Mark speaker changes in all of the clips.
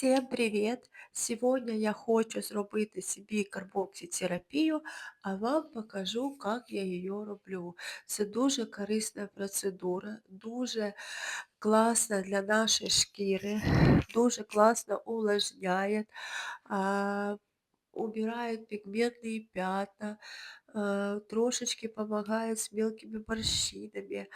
Speaker 1: Всем привет! Сегодня я хочу зробити собі карбокситерапію, а вам покажу, як я її роблю. Це дуже корисна процедура, дуже класна для нашої шкіри, дуже класно увлажняє, а, убирает пигментные пятна, э, трошечки помогает с мелкими морщинами,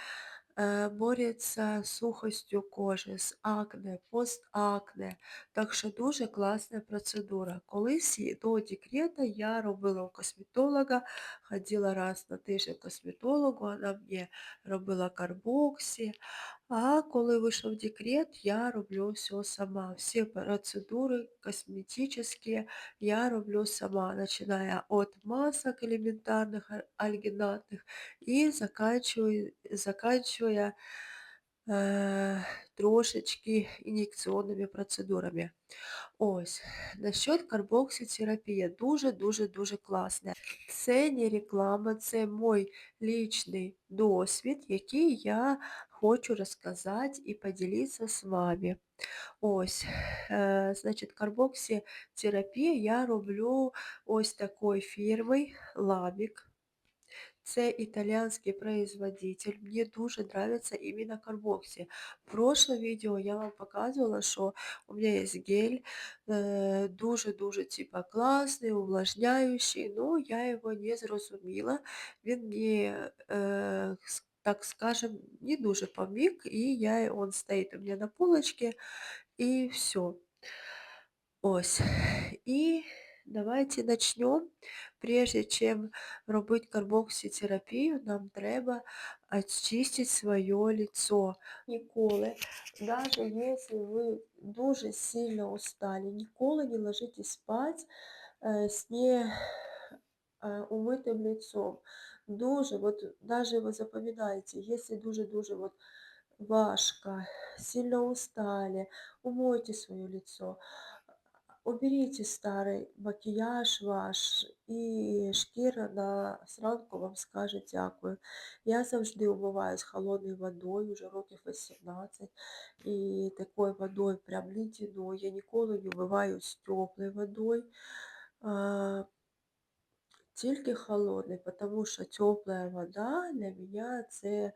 Speaker 1: Э, борется з сухостю кожи, з акне, постакне. Так що дуже класна процедура. Колись до декрета я робила у косметолога, ходила раз на тиждень косметологу, вона мені робила карбоксі. А коли вийшов декрет, я роблю все сама. Всі процедури косметичні я роблю сама, починая от масок элементарных альгинатных и заканчивая, заканчивая э, трошечки ін'єкційними процедурами. Ось, насчет карбокситерапії дуже-дуже-дуже класне. Це не реклама, це мій лічний досвід, який я хочу розказати і поділитися з вами. Ось, е, значить, карбокситерапію я роблю ось такою фірмою Ламік. Це італійський производитель. Мені дуже подобається іменно карбоксі. В прошлом відео я вам показувала, що у мене є гель, е, дуже-дуже типа класний, увлажняючий, но я його не зрозуміла. Він мені, е, так скажем, не дуже поміг, і я, он стоїть у мене на полочці, і все. Ось. І давайте начнем. Прежде чем робити карбокситерапію, нам треба очистити своє лицо. Ніколи, навіть якщо ви дуже сильно устали, ніколи не ложитесь спать э, с не э, умытым лицом. Дуже, вот даже вы запоминаете, если дуже-дуже вот важко, сильно устали, умойте свое лицо. Уберите старый макияж ваш, і шкіра на зранку вам скаже дякую. Я завжди умиваюсь холодною водою, вже років 18, і такою водою прям ледяною. Я ніколи не вмиваюсь теплою водою. Тільки холодною, тому що тепла вода для мене це е,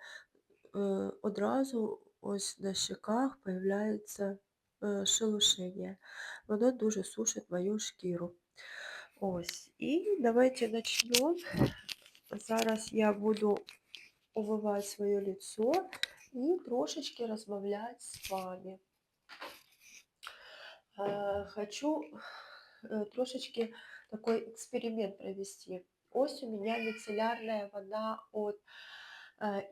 Speaker 1: одразу ось на щеках появляється Е, шелушення. Воно дуже сушить мою шкіру. Ось. І давайте почнемо. Зараз я буду умивати своє лицо і трошечки розмовляти з вами. Е, хочу е, трошечки такой эксперимент провести. Ось у меня мицеллярная вода от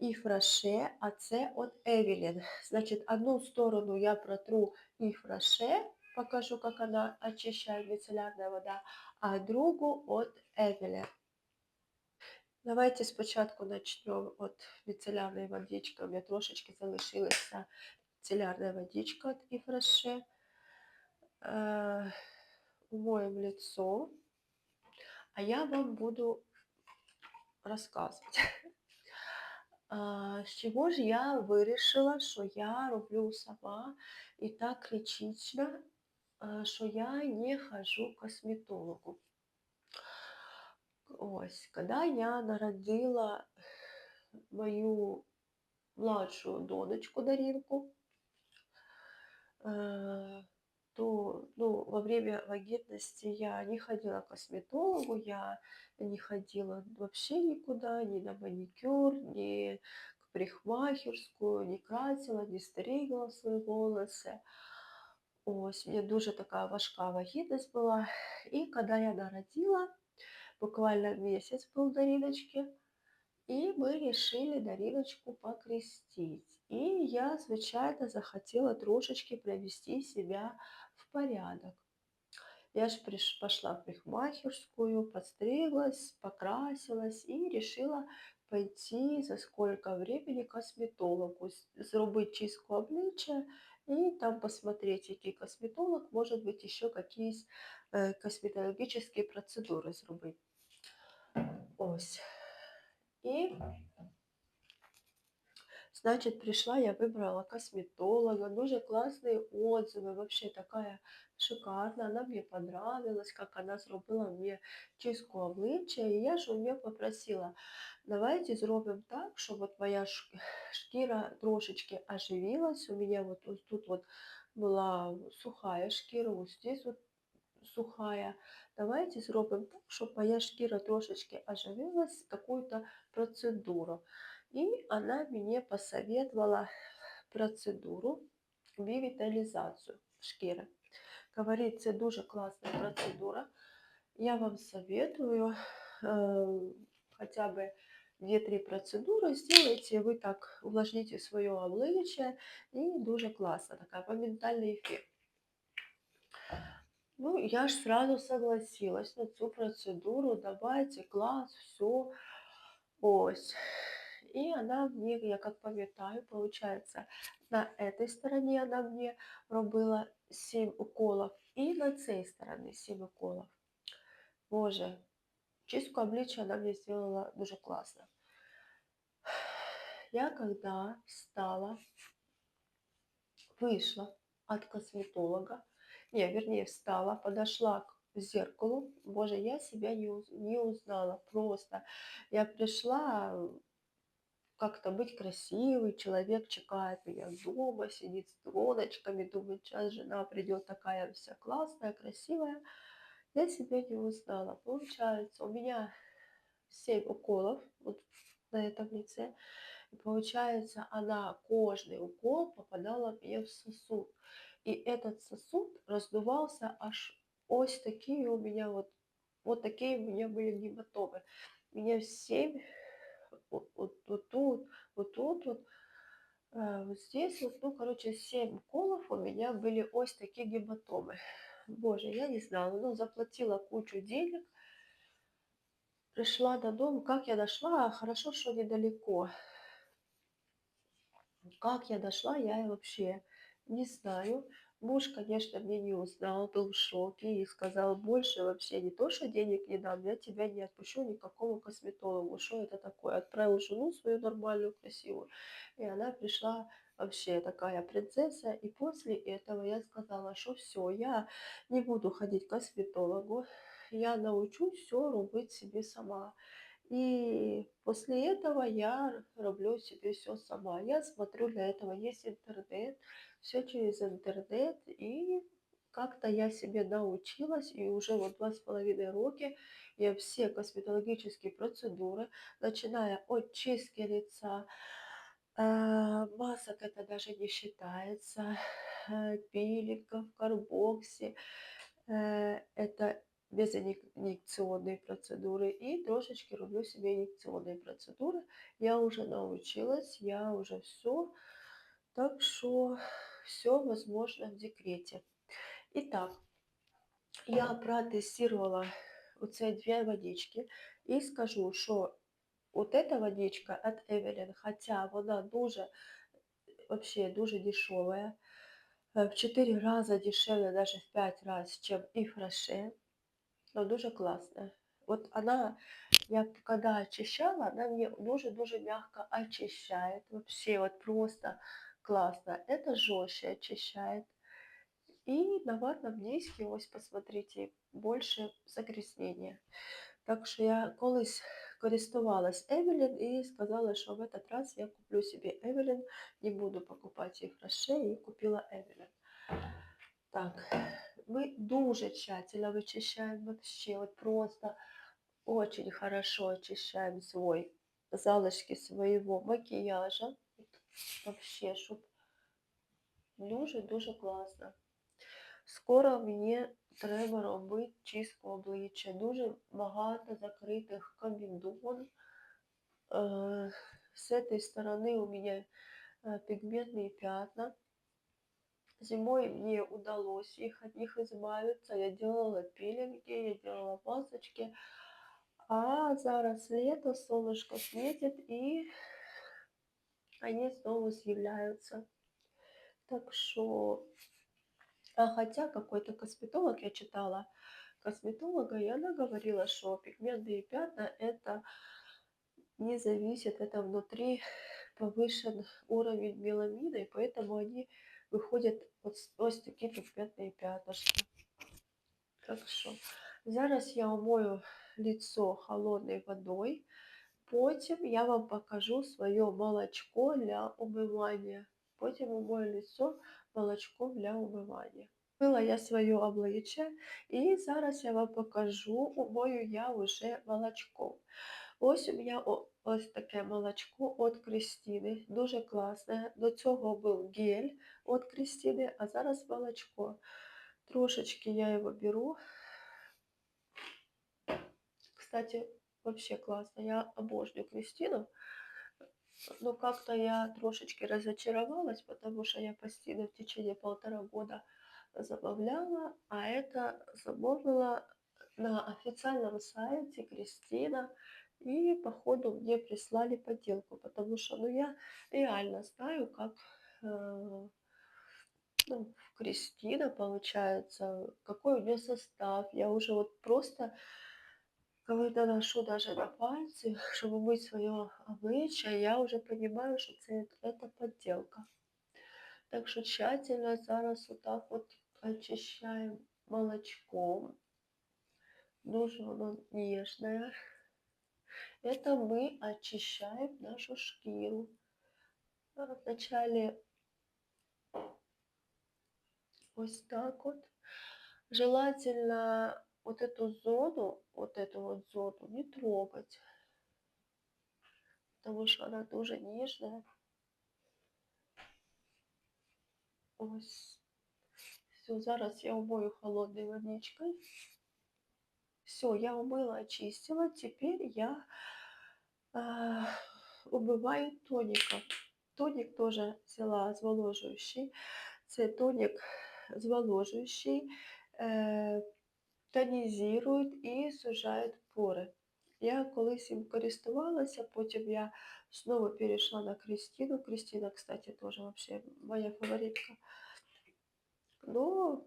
Speaker 1: і фраше, а це от Евелін. Значить, одну сторону я протру і фраше, покажу, как она очищает мицеллярная вода, а другу от Евелін. Давайте спочатку начнем от мицеллярної водички. У мене трошечки залишилася мицеллярная водичка от Ифраше. Э, умоем лицо. А я вам буду рассказывать. З чого ж я вирішила, що я роблю сама і так критично, що я не хожу к косметологу. Ось, коли я народила мою младшу донечку Даринку, то ну, во время вагітності я не ходила к косметологу, я не ходила вообще никуда, ни на маникюр, ни к парикмахерскую, не красила, не стригла свої волоси. Ось, мені дуже така важка вагітність була. І коли я народила, буквально місяць був Дариночки, и мы решили Дариночку покрестить. И я, звичайно, захотела трошечки привести себя в порядок. Я же приш... пошла в парикмахерскую, подстриглась, покрасилась и решила пойти за сколько времени к косметологу, зробити чистку обличчя и там посмотреть, який косметолог, может быть, еще какие-то э, косметологические процедуры зробити. Ось. І Значит, пришла, я выбрала косметолога, дуже классные отзывы, вообще такая шикарна, она мне понравилась, как она зробила мне чистку обличчя. І я ж у нее попросила, давайте зробимо так, щоб от моя шкіра трошечки оживилась. У меня вот, вот тут вот была сухая шкіра, вот здесь вот сухая. Давайте зробимо так, щоб моя шкіра трошечки оживилась, какую-то процедуру. И она мне посоветовала процедуру бивитализацию шкіры. Говорит, це дуже классная процедура. Я вам советую э, хотя бы 2-3 процедуры сделайте, вы так увлажните свое обличчя и дуже классно, такая моментальный эффект. Ну, я ж сразу согласилась на цю процедуру, давайте, класс, все, ось. И она мне, я как пам'ятаю, получается, на этой стороне она мне робила 7 уколов, и на цей стороне 7 уколов. Боже, чистку обличия она мне сделала дуже классно. Я когда встала, вышла от косметолога, не, вернее, встала, подошла к зеркалу, боже, я себя не, не узнала просто. Я пришла как-то быть красивой, человек чекает меня дома, сидит с троночками, думает, сейчас жена придет такая вся классная, красивая. Я себя не узнала. Получается, у меня 7 уколов вот на этом лице. И получается, она, кожный укол попадала мне в сосуд. И этот сосуд раздувался аж ось такие у меня вот, вот такие у меня были гематомы. Меня 7 вот, вот, вот тут, вот тут, вот, э, вот здесь, вот, ну, короче, 7 уколов у меня были ось такие гематомы. Боже, я не знала, ну, заплатила кучу денег, пришла до дома, как я дошла, хорошо, что недалеко. Как я дошла, я вообще не знаю. Муж, конечно, меня не узнал, был в шоке и сказал, больше вообще не то, что денег не дам, я тебя не отпущу никакому косметологу. Что это такое? Отправил жену свою нормальную, красивую. И она пришла вообще такая принцесса. И после этого я сказала, что все, я не буду ходить к косметологу, я научусь все робить себе сама. И после этого я роблю себе все сама. Я смотрю, для этого есть интернет, все через интернет, и как-то я себе научилась, и уже вот два с половиной роки я все косметологические процедуры, начиная от чистки лица, э, масок это даже не считается, э, пилингов, карбокси, э, это безинъекционные процедуры и трошечки роблю себе инъекционные процедуры. Я уже научилась, я уже все. Так что все возможно в декрете. Итак, я протестировала оце две водички и скажу, что вот эта водичка от Evelyn, хотя вона дуже, вообще дуже дешевая, в 4 раза дешевле, даже в 5 раз, чем Фраше но дуже классная. Вот она, я когда очищала, она мне дуже-дуже мягко очищает. Вообще вот просто классно. Это жестче очищает. И на ватном диске, ось посмотрите, больше загрязнения. Так що я колись користувалась Евелін і сказала, що в этот раз я куплю себе Евелін, не буду покупать їх Роше, і купила Евелін. Так. Мы дуже тщательно вычищаем вообще, вот просто очень хорошо очищаем свой залишки своего макияжа. Вообще, щоб дуже-дуже класно. Скоро мені треба робити чистку обличчя. Дуже багато закритих комбіндон. С этой стороны у меня пигментные пятна. Зимой мне удалось их, от них избавиться. Я делала пилинги, я делала масочки. А зараз лето, солнышко светит, и они снова съявляются. Так что... А хотя какой-то косметолог я читала, косметолога, и она говорила, что пигментные пятна это не зависит, это внутри повышен уровень меламина, и поэтому они выходять ось, ось такі пігментні п'ятнышки. Так що, зараз я умою лицо холодною водою, потім я вам покажу своє молочко для умивання. Потім умою лицо молочком для умивання. Мила я своє обличчя і зараз я вам покажу, умою я вже молочком. Ось у мене ось таке молочко від Крістіни. Дуже класне. До цього був гель від Крістіни, а зараз молочко. Трошечки я його беру. Кстати, вообще классно. Я обожнюю Кристину. Но как-то я трошечки разочаровалась, потому что я постійно в течение полтора года замовляла, а это замовила на официальном сайте Кристина. и, походу, мне прислали подделку, потому что, ну, я реально знаю, как э, ну, Кристина, получается, какой у нее состав. Я уже вот просто, когда наношу даже на пальцы, чтобы мыть свое обличье, я уже понимаю, что это, это подделка. Так что тщательно зараз вот так вот очищаем молочком. Дуже оно нежное. Это мы очищаем нашу шкиру. Вначале вот так вот. Желательно вот эту зону, вот эту вот зону не трогать, потому что она дуже нежная. Ось. Все, зараз я умою холодной водичкой. Все, я умыла, очистила. Теперь я убиваю тоником. Тоник тоже взяла зволожуючий. Це тонік зволожуючий, э, тонізує і сужає пори. Я колись їм користувалася, потім я знову перейшла на Кристину. Кристина, кстати, теж вообще моя фаворитка. Ну,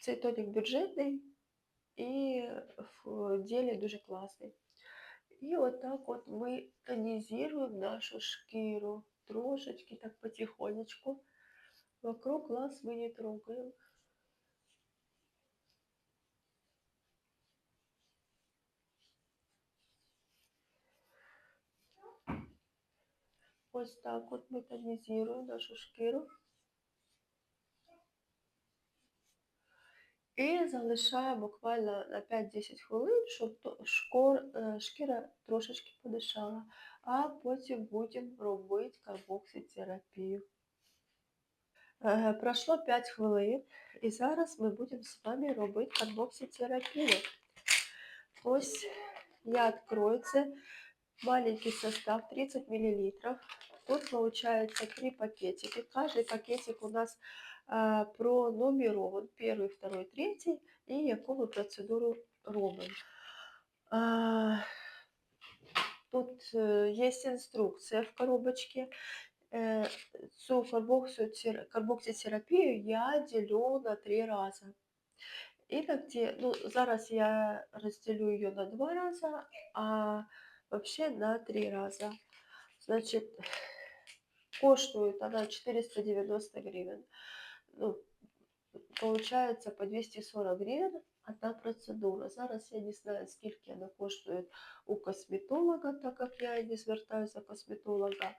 Speaker 1: цей тонік бюджетний і в ділі дуже класний. І отак от ми тонізуємо нашу шкіру. Трошечки так потихонечку. Вокруг глаз мы не трогаем. Ось так от ми тонізуємо нашу шкіру. І залишаємо буквально на 5-10 хвилин, щоб шкур, шкіра трошечки подишала. А потім будемо робити карбокситерапію. Прошло 5 хвилин, і зараз ми будемо з вами робити карбокситерапію. Ось я открою це маленький состав 30 мл. Тут получается 3 пакетика. Каждый пакетик у нас а, пронумерован. Первый, второй, третий. І яку ми процедуру робимо. А, тут есть инструкция в коробочке. Цю карбокситерапію я делю на три рази. Іноді, ну, зараз я розділю її на два рази, а вообще на три раза. Значит, коштует она 490 гривен. Ну, получается по 240 гривен одна процедура. Зараз я не знаю, скільки вона коштує у косметолога, так как я не звертаюся до косметолога.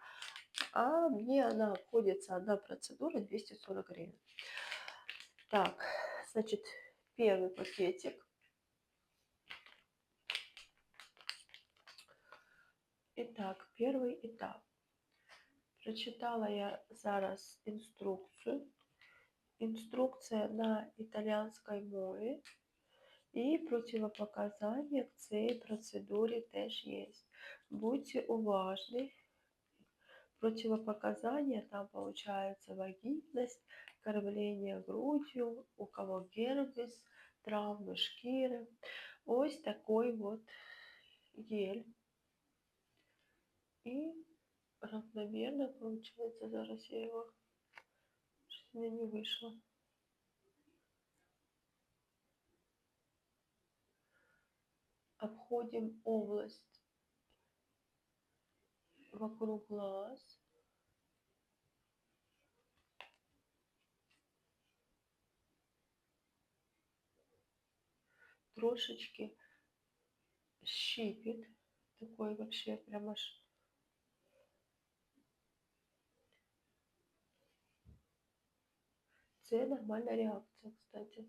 Speaker 1: А мне она обходится, одна процедура 240 гривен. Так, значит, первый пакетик. Итак, первый этап. Прочитала я зараз інструкцію. Інструкція на італійській мові. І противопоказання к цій процедурі теж є. Будьте уважні. Противопоказания там получается вагитность, кормление грудью, у кого герпес, травмы шкіри. Ось такой вот гель. И равномерно получается, зараз я его мне не вышло. Обходим область вокруг глаз. Трошечки щипит. Такой вообще прям аж Це нормальна реакція, кстати.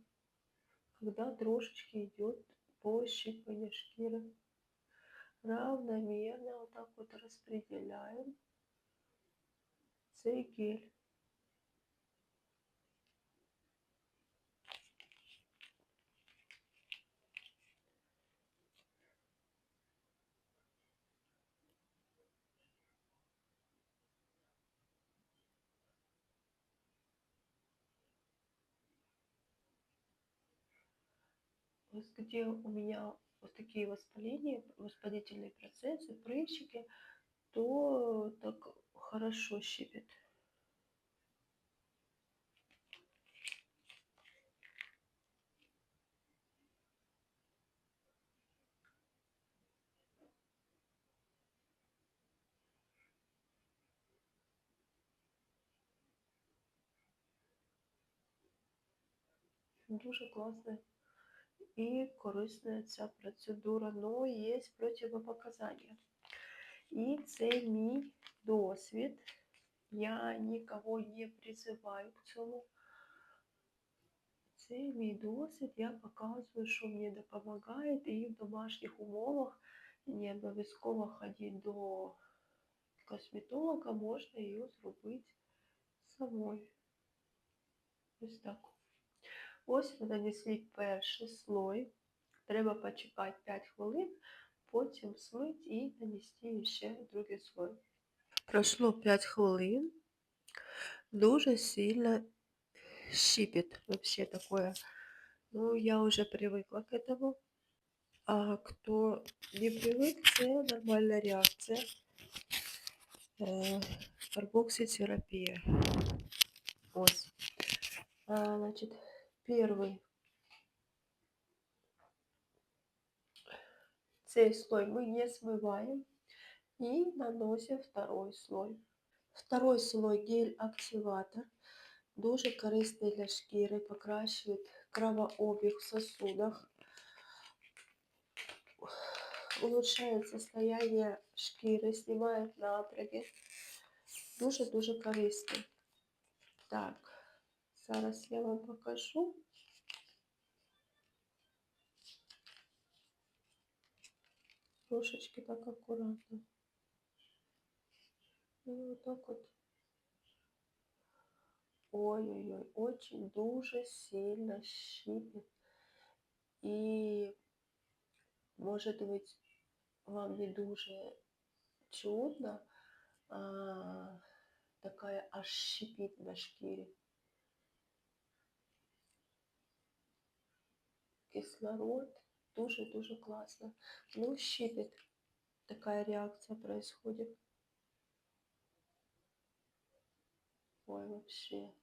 Speaker 1: Когда трошечки идет пощипывание шкиры. Равномерно вот так вот распределяем цей гель. Где у меня вот такие воспаления, воспалительные процессы, прыщики, то так хорошо щипит. Дуже класне і корисна ця процедура, але є противопоказання. І це мій досвід. Я нікого не призиваю к цьому. Це мій досвід, я показую, що мені допомагає, і в домашніх умовах не обов'язково ходити до косметолога, можна її зробити самою. Ось так. Ось ми нанесли перший слой. Треба почекати 5 хвилин, потім смити і нанести ще другий слой. Пройшло 5 хвилин. Дуже сильно щипит вообще такое. Ну, я уже привыкла к этому. А кто не привык, це нормальная реакция. Э, карбокситерапия. Ось. А, значит, первый цей слой мы не смываем и наносим второй слой. Второй слой гель-активатор. Дуже корисний для шкіри, покращує кровообіг в сосудах, улучшает состояние шкіри, снимает напряги. Дуже-дуже корисний. Так. Зараз я вам покажу. Трошечки так акуратно. І отак от. Ой-ой-ой, очень дуже сильно щипит. И может быть вам не дуже чудно, а, такая аж щипит на шкире. Кислород. Дуже-дуже классно. Ну, щипит. Такая реакция происходит. Ой, вообще.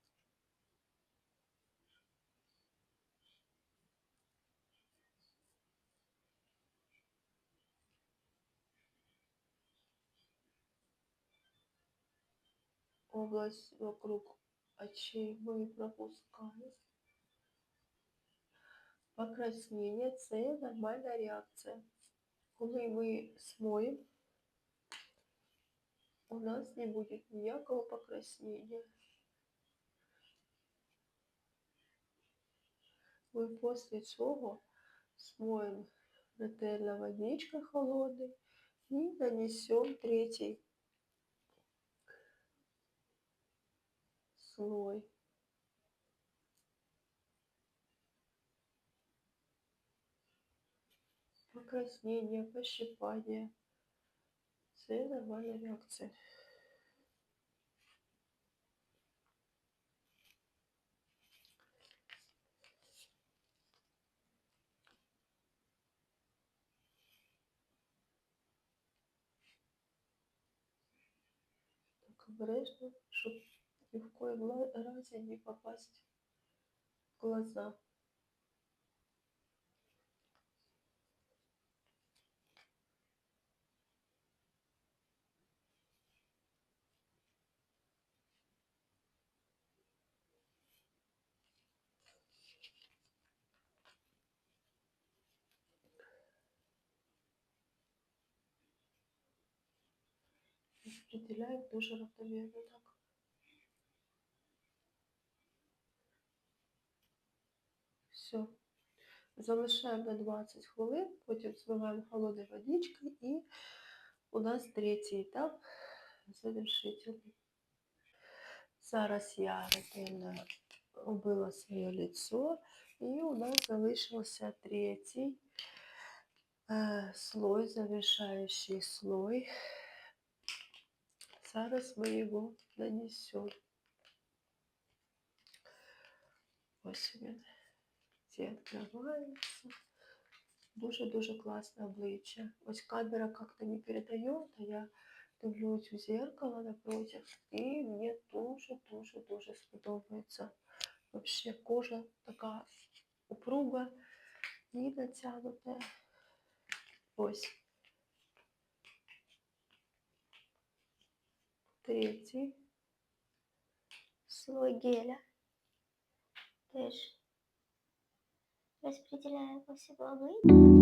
Speaker 1: Область вокруг очей мы пропускаем. Покраснення це нормальна реакція. Коли ми смоємо, у нас не буде ніякого покраснення. Ми після цього смоємо ретельно водичкой холодной и нанесем третий слой. покраснення, пощипання. Це нормальна реакція. Так обережно, щоб ні в коем разі не попасть в глаза. Розподіляємо дуже равномірно так. Все. Залишаємо на 20 хвилин, потім змиваємо холодною водичкою і у нас третій етап завершительний. Зараз я ретельно убила своє лицо і у нас залишився третій э, слой, завершающий слой. Зараз ми його нанесемо. Ось він. Ці відкриваються. Дуже-дуже класне обличчя. Ось камера как-то не передає, а я дивлюсь у зеркало напротив, і мені дуже-дуже-дуже сподобається. Вообще кожа така упруга і натягнута. Ось. Третій слой геля. Теж розподіляю по всьому обличчю.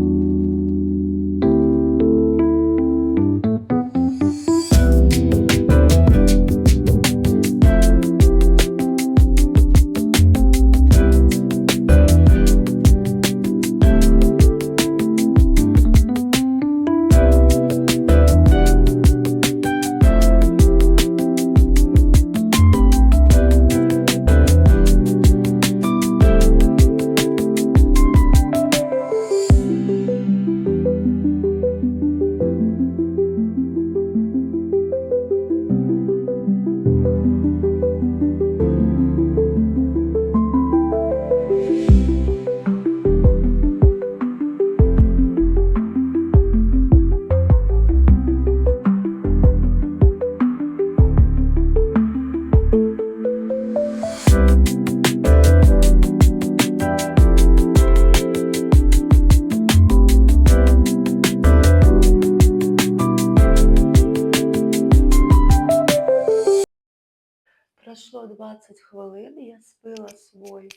Speaker 1: 20 хвилин, я спила свій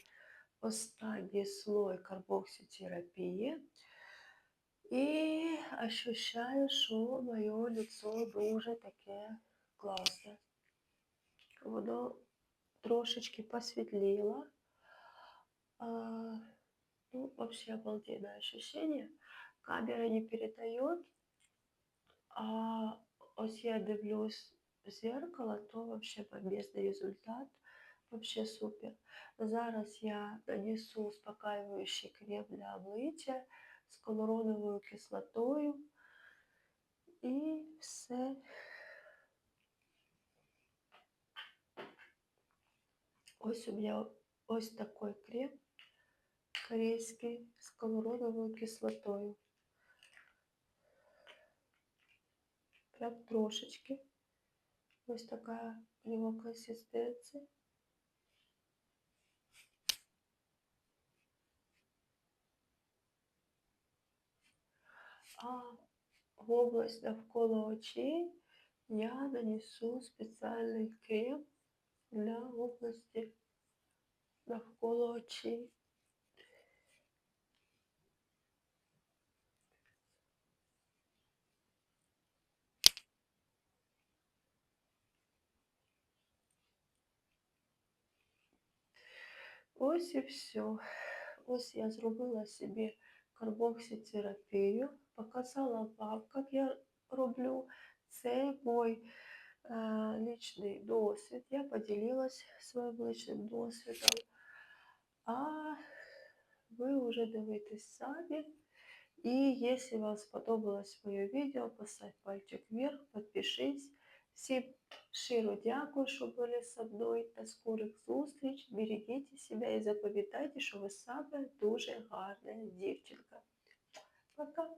Speaker 1: останній слой карбокситерапії і ощущаю, що моє лицо дуже таке класне. Воно трошечки посвітліло. А, ну, вообще обалденное ощущение. Камера не передает, а ось я дивлюсь зеркало, то вообще бомбезний результат. Вообще супер. Зараз я нанесу успокаивающий крем для обличчя з колороновою кислотою. І все. Ось у меня ось такой крем корейский з колороновою кислотою. Прям трошечки. Ось така його консистенція. А в область навколо очей я нанесу спеціальний крем для області навколо очей. Ось і все. Ось я зробила собі карбокситерапію, показала вам, як я роблю. Це мой е, личний досвід. Я поділилась своїм личним досвідом. А ви вже дивитесь самі. І якщо вам сподобалось моє відео, поставь пальчик вверх, підпишись. Всім широ дякую, що були со мною. До скорих зустріч. Берегіть себе і запам'ятайте, що ви саме дуже гарна дівчинка. Пока!